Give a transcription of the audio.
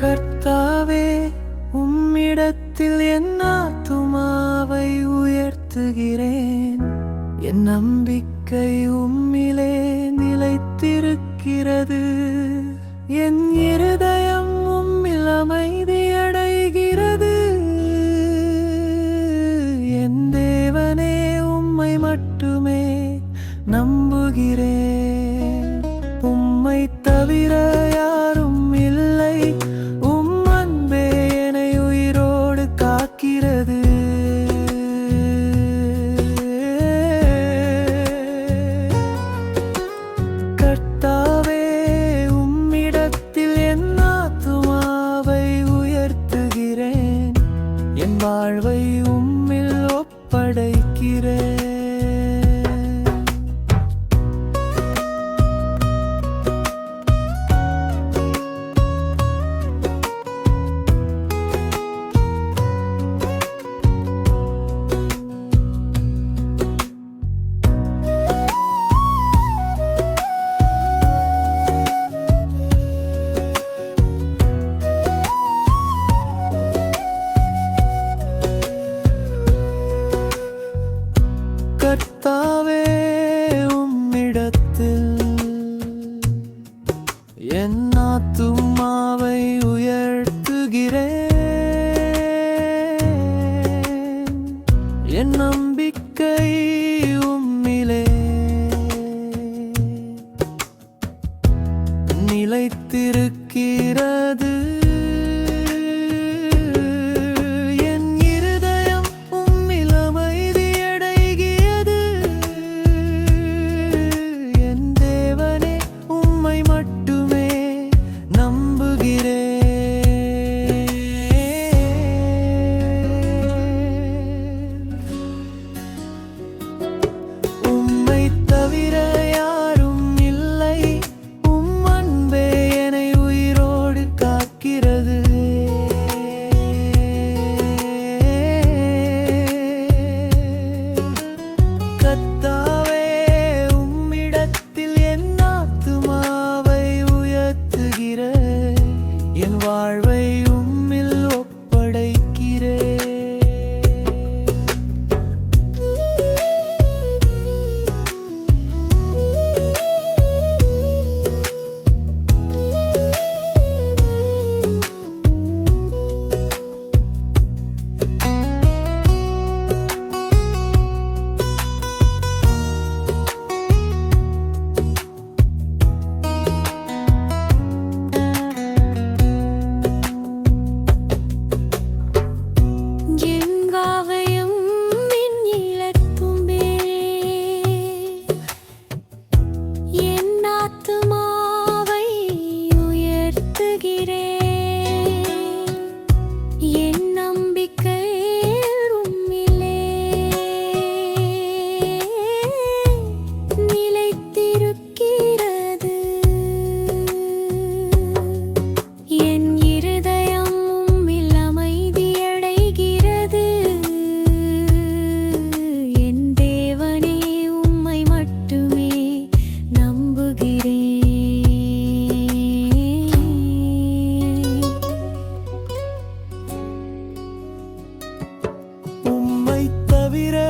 கர்த்தாவே உம்மிடத்தில் என் ஆத்துமாவை உயர்த்துகிறேன். என் நம்பிக்கை உம்மிலே நிலைத்திருக்கிறது. என் இருதயம் உம்மில் அமைதியடைகிறது. என் தேவனே உம்மை மட்டுமே நம்புகிறேன். உம்மில் ஒப்படைக்கிறேன். நிலைத்திருக்கிறது. vida.